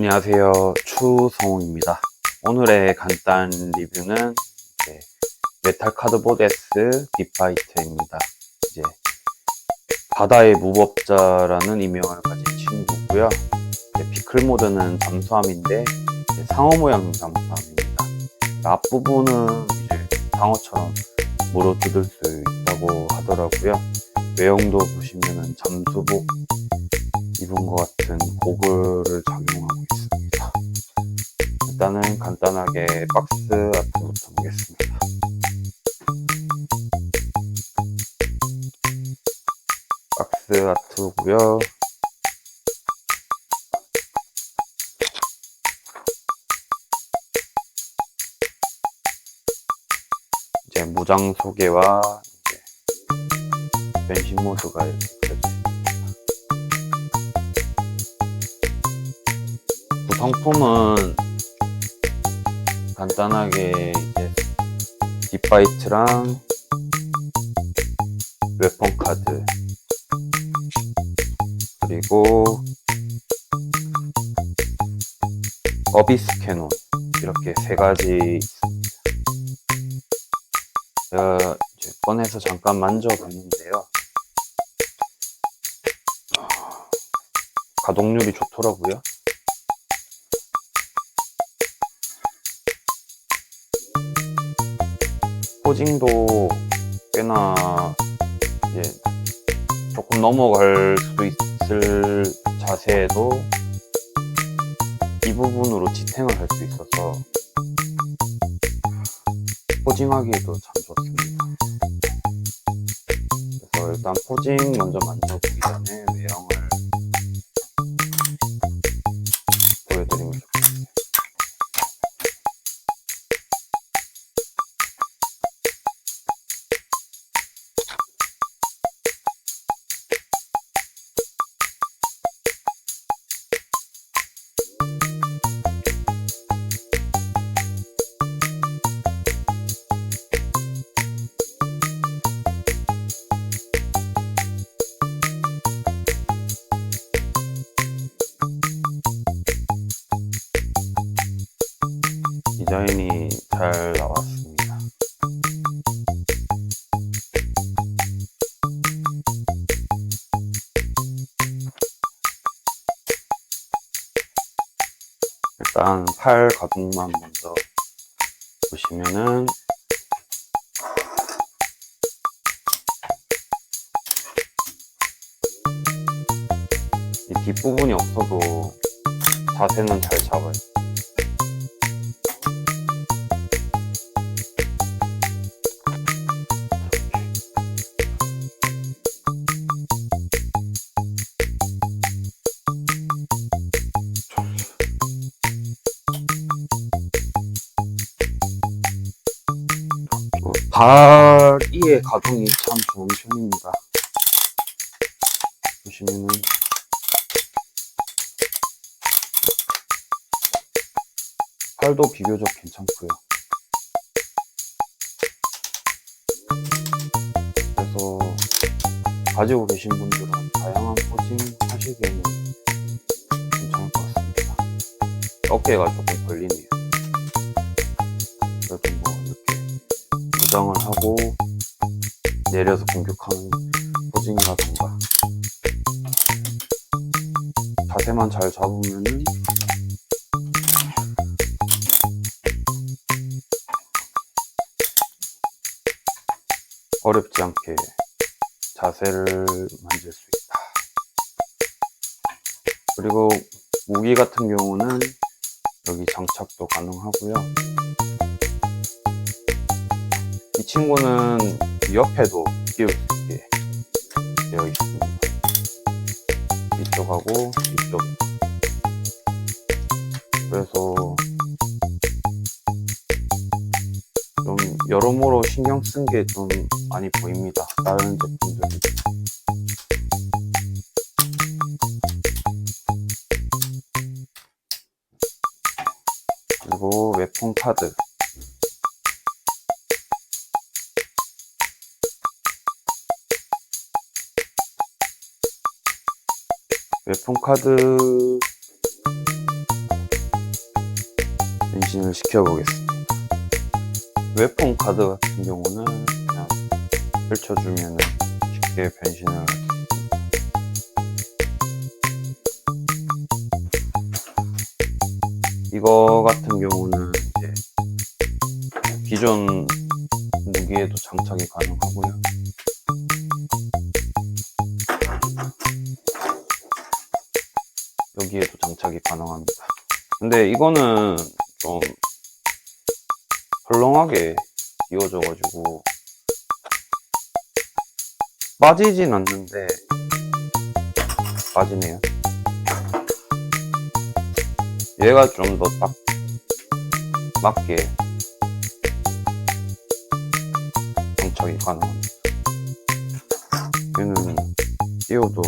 안녕하세요. 추성웅입니다. 오늘의 간단 리뷰는 이제 메탈 카드보드 S 딥파이트입니다. 이제 바다의 무법자라는 이명을 가진 친구고요. 피클 모드는 잠수함인데 상어 모양 잠수함입니다. 앞부분은 이제 상어처럼 물어 뜯을 수 있다고 하더라고요. 외형도 보시면은 잠수복 입은 것 같은 고글을 착용하고 있습니다. 일단은 간단하게 박스 아트부터 보겠습니다. 박스 아트고요. 이제 무장 소개와 변신 모드가 이렇게 성품은 간단하게 이제 딥바이트랑 웨폰 카드 그리고 어비스 캐논 이렇게 세 가지 있습니다. 제가 이제 꺼내서 잠깐 만져봤는데요. 가동률이 좋더라고요. 포징도 꽤나 이제 조금 넘어갈 수도 있을 자세에도 이 부분으로 지탱을 할 수 있어서 포징하기에도 참 좋습니다. 그래서 일단 포징 먼저 만져보기 전에 외형을 일단 팔 가동만 먼저 보시면은 이 뒷부분이 없어도 자세는 잘 잡아요. 다리의 가동이 참 좋은 편입니다. 보시면은 팔도 비교적 괜찮고요. 그래서 가지고 계신 분들은 다양한 포징 하시기에는 괜찮을 것 같습니다. 어깨가 조금 걸리네요. 부정을 하고 내려서 공격하는 포징이라던가 자세만 잘 잡으면은 어렵지 않게 자세를 만질 수 있다. 그리고 무기 같은 경우는 여기 장착도 가능하고요. 이 친구는 옆에도 있게 되어 있습니다. 이쪽하고 이쪽. 그래서 좀 여러모로 신경 쓴 게 좀 많이 보입니다. 다른 제품들이. 그리고 웨폰 카드. 웨폰 카드 변신을 시켜보겠습니다. 웹폰 카드 같은 경우는 그냥 펼쳐주면 쉽게 변신을. 이거 같은 경우는 이제 기존 무기에도 장착이 가능하고요. 여기에도 장착이 가능합니다. 근데 이거는 좀 헐렁하게 이어져 가지고 빠지진 않는데 빠지네요. 얘가 좀 더 딱 맞게 장착이 가능합니다. 얘는 띄워도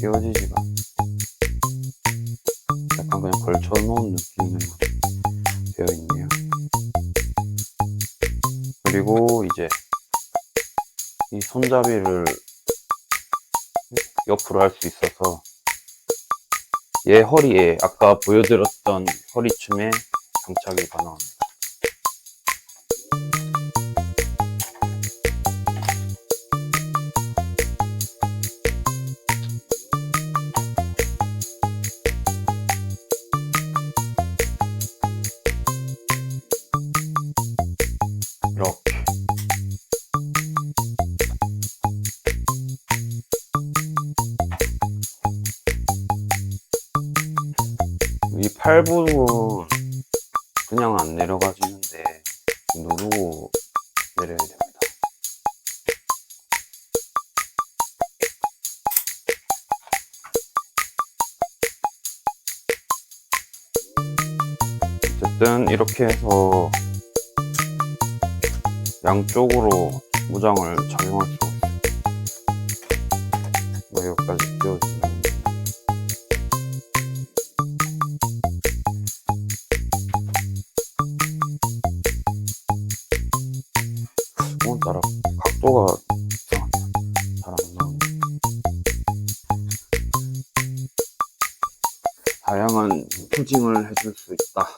띄워지지가 않아요. 약간 그냥 걸쳐놓은 느낌으로 되어 있네요. 그리고 이제 이 손잡이를 옆으로 할 수 있어서 얘 허리에 아까 보여드렸던 허리춤에 장착이 가능합니다. 이 팔 부분 그냥 안 내려가지는데 누르고 내려야 됩니다. 어쨌든 이렇게 해서 양쪽으로 무장을 적용할 수 후징을 해줄 수 있다.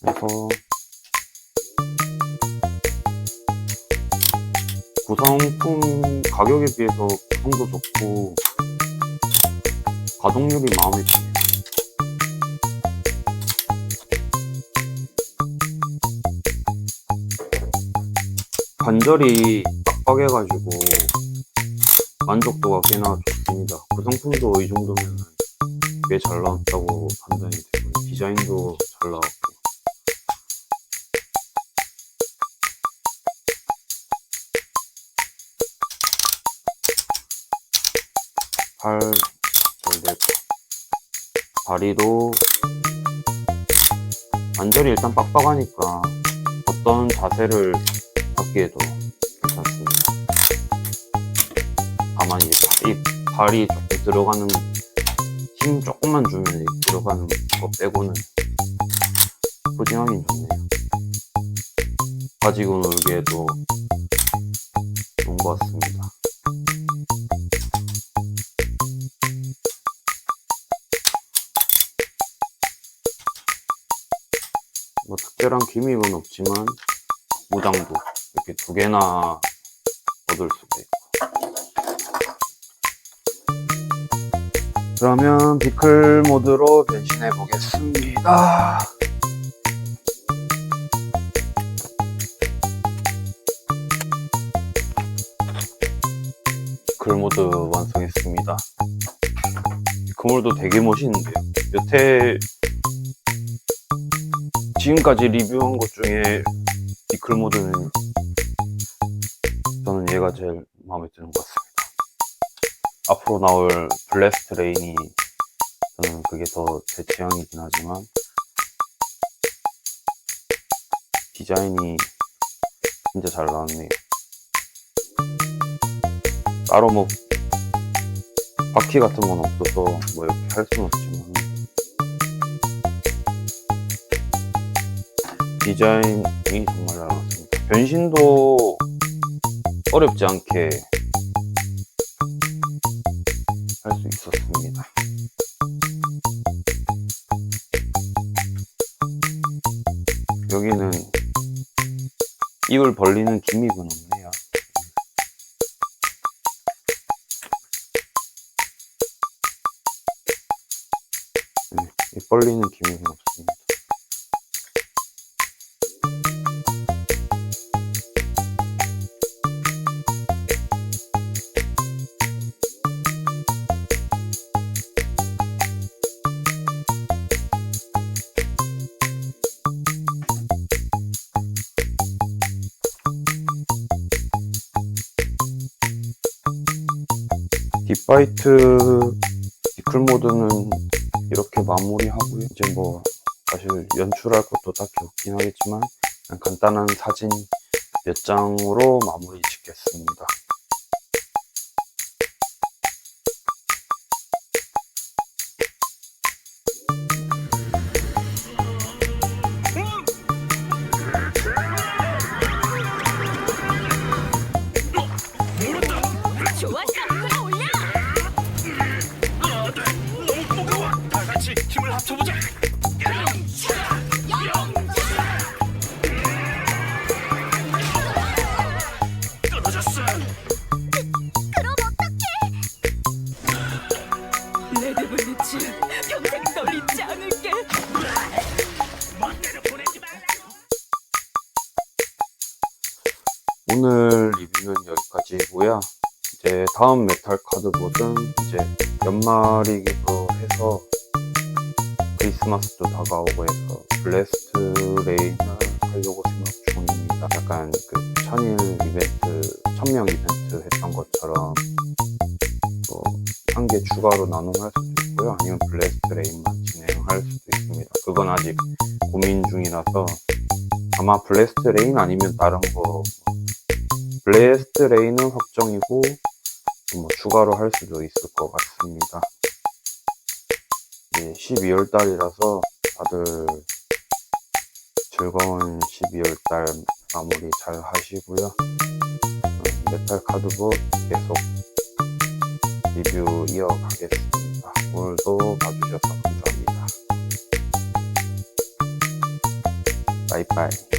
그래서 구성품 가격에 비해서 구성도 좋고 가동률이 마음에 드네요. 관절이 빡빡해가지고 만족도가 꽤나 좋습니다. 구성품도 이 정도면 꽤 잘 나왔다고 판단이 되고 디자인도 잘 나왔고. 팔, 절대 다리도 관절이 일단 빡빡하니까 어떤 자세를 잡기에도 다만 이제 이 발이 들어가는 힘 조금만 주면 이 들어가는 거 빼고는 포징하긴 좋네요. 가지고 놀기에도 좋은 것 같습니다. 뭐 특별한 기믹은 없지만 무장도 이렇게 두 개나 얻을 수가 있고 그러면 비클 모드로 변신해 보겠습니다. 비클 모드 완성했습니다. 모드 되게 멋있는데요. 여태 지금까지 리뷰한 것 중에 비클 모드는 저는 얘가 제일 마음에 드는 것 같습니다. 앞으로 나올 블래스트 레인이 저는 그게 더 제 취향이긴 하지만 디자인이 진짜 잘 나왔네요. 따로 뭐 바퀴 같은 건 없어서 뭐 이렇게 할 수는 없지만 디자인이 정말 잘 나왔습니다. 변신도 어렵지 않게 할 수 있었습니다. 여기는 입을 벌리는 기믹은 없네요. 네, 입 벌리는 기믹은 없습니다. 딥바이트 디클 모드는 이렇게 마무리하고요. 이제 뭐 사실 연출할 것도 딱히 없긴 하겠지만 간단한 사진 몇 장으로 마무리 짓겠습니다. 다음 메탈 카드보드는 이제 연말이기도 해서 크리스마스도 다가오고 해서 블레스트 레인을 하려고 생각 중입니다. 약간 그 천일 이벤트, 천명 이벤트 했던 것처럼 또한개 추가로 나눔할 수도 있고요. 아니면 블레스트 레인만 진행할 수도 있습니다. 그건 아직 고민 중이라서 아마 블레스트 레인 아니면 다른 거 블레스트 레인은 확정이고 뭐 추가로 할 수도 있을 것 같습니다. 이제 12월 달이라서 다들 즐거운 12월 달 마무리 잘 하시고요. 음, 메탈 카드보 계속 리뷰 이어가겠습니다. 오늘도 봐주셔서 감사합니다. 바이바이.